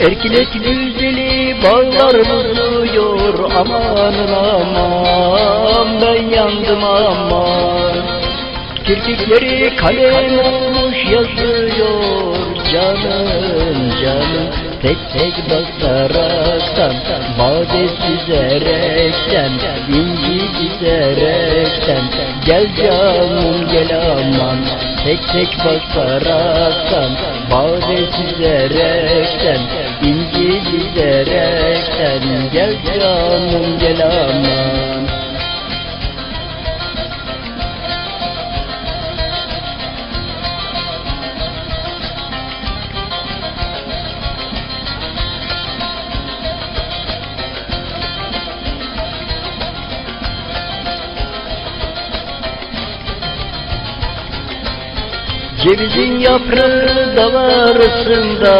Erkilet güzeli bağlar bozuyor amanın aman ben yandım aman. Kirpikleri kalem olmuş yazıyor. Canım canım Tek tek basaraktan Bade süzerekten inci dizerekten Gel canım gel aman Tek tek basaraktan Bade süzerekten inci dizerekten Gel canım gel aman Cevizin yaprağı da arasında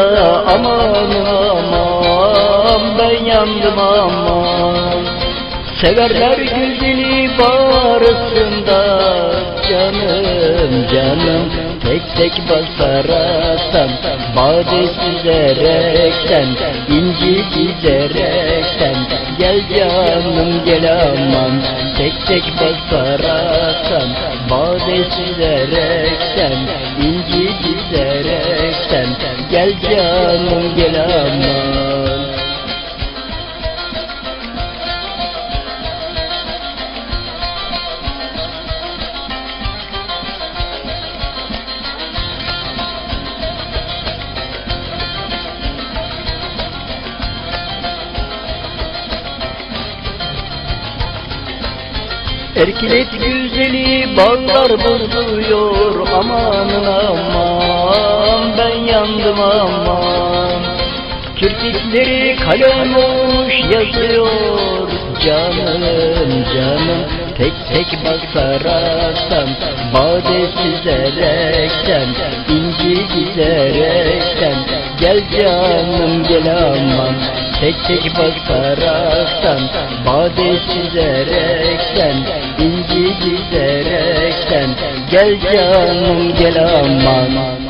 aman aman ben yandım aman. Severler güzeli bağrısında canım canım Tek tek basaraktan Bade süzerekten inci dizerekten Gel canım gel aman. Tek tek basaraktan Bade süzerekten inci dizerekten Gel canım gel aman Erkilet güzeli bağlar bozuyor amanın aman ben yandım aman. Kirpikleri kalem olmuş yazıyor. Canım canım Tek tek basaraktan bade süzerekten inci dizerekten Gel canım gel aman Tek tek basaraktan Bade süzerekten inci dizerekten Gel canım gel aman